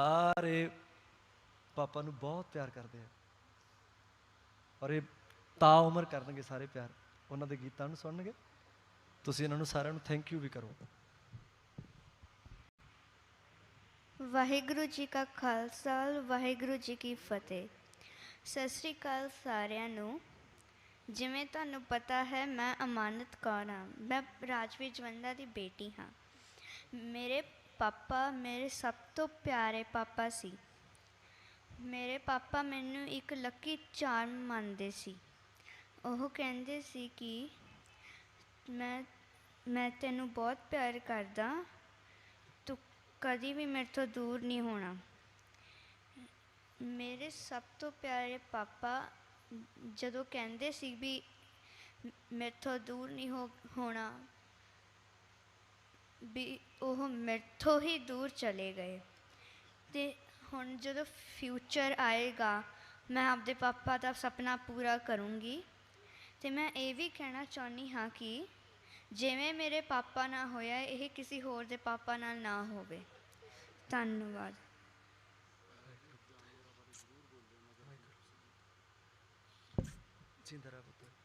ਸਾਰੇ ਪਾਪਾ ਨੂੰ ਬਹੁਤ ਪਿਆਰ ਕਰਦੇ ਆ। ਔਰ ਇਹ ਤਾਂ ਉਮਰ ਕਰਨਗੇ ਸਾਰੇ ਪਿਆਰ। ਉਹਨਾਂ ਦੇ ਗੀਤਾਂ ਨੂੰ ਸੁਣਨਗੇ। ਤੁਸੀਂ ਇਹਨਾਂ ਨੂੰ ਸਾਰਿਆਂ ਨੂੰ ਥੈਂਕ ਯੂ ਵੀ ਕਰੋ। ਵਾਹਿਗੁਰੂ ਜੀ ਕਾ ਖਾਲਸਾ, ਵਾਹਿਗੁਰੂ ਜੀ ਕੀ ਫਤਿਹ। ਸਤਿ ਸ੍ਰੀ ਅਕਾਲ ਸਾਰਿਆਂ ਨੂੰ। ਜਿਵੇਂ ਤੁਹਾਨੂੰ ਪਤਾ ਹੈ, ਮੈਂ ਅਮਾਨਤ ਕੌਰ ਹਾਂ ਮੈਂ ਰਾਜਵੀਰ ਜਵੰਦਾ ਦੀ ਬੇਟੀ ਹਾਂ। ਮੇਰੇ ਪਾਪਾ ਮੇਰੇ ਸਭ ਤੋਂ ਪਿਆਰੇ ਪਾਪਾ ਸੀ। ਮੇਰੇ ਪਾਪਾ ਮੈਨੂੰ ਇੱਕ ਲੱਕੀ ਚਾਰਮ ਮੰਨਦੇ ਸੀ। ਉਹ ਕਹਿੰਦੇ ਸੀ ਕਿ ਮੈਂ ਮੈਂ ਤੈਨੂੰ ਬਹੁਤ ਪਿਆਰ ਕਰਦਾ। ਤੂੰ ਕਦੀ ਵੀ ਮੇਰੇ ਤੋਂ ਦੂਰ ਨਹੀਂ ਹੋਣਾ। ਮੇਰੇ ਸਭ ਤੋਂ ਪਿਆਰੇ ਪਾਪਾ ਜਦੋਂ ਕਹਿੰਦੇ ਸੀ ਵੀ ਮੇਰੇ ਤੋਂ ਦੂਰ ਨਹੀਂ ਹੋ, ਹੋਣਾ ਵੀ ਉਹ ਮੇਰੇ ਤੋਂ ਹੀ ਦੂਰ ਚਲੇ ਗਏ। ਤੇ ਹੁਣ ਜਦੋਂ ਫਿਊਚਰ ਆਏਗਾ, ਮੈਂ ਆਪਦੇ ਪਾਪਾ ਦਾ ਸੁਪਨਾ ਪੂਰਾ ਕਰੂੰਗੀ। ਤੇ ਮੈਂ ਇਹ ਵੀ ਕਹਿਣਾ ਚਾਹੁੰਦੀ ਹਾਂ ਕਿ ਜਿਵੇਂ ਮੇਰੇ ਪਾਪਾ ਨਾਲ ਹੋਇਆ, ਇਹ ਕਿਸੇ ਹੋਰ ਦੇ ਪਾਪਾ ਨਾਲ ਨਾ ਹੋਵੇ। ਧੰਨਵਾਦ। ਜਿੰਦਾ ਪੁੱਤ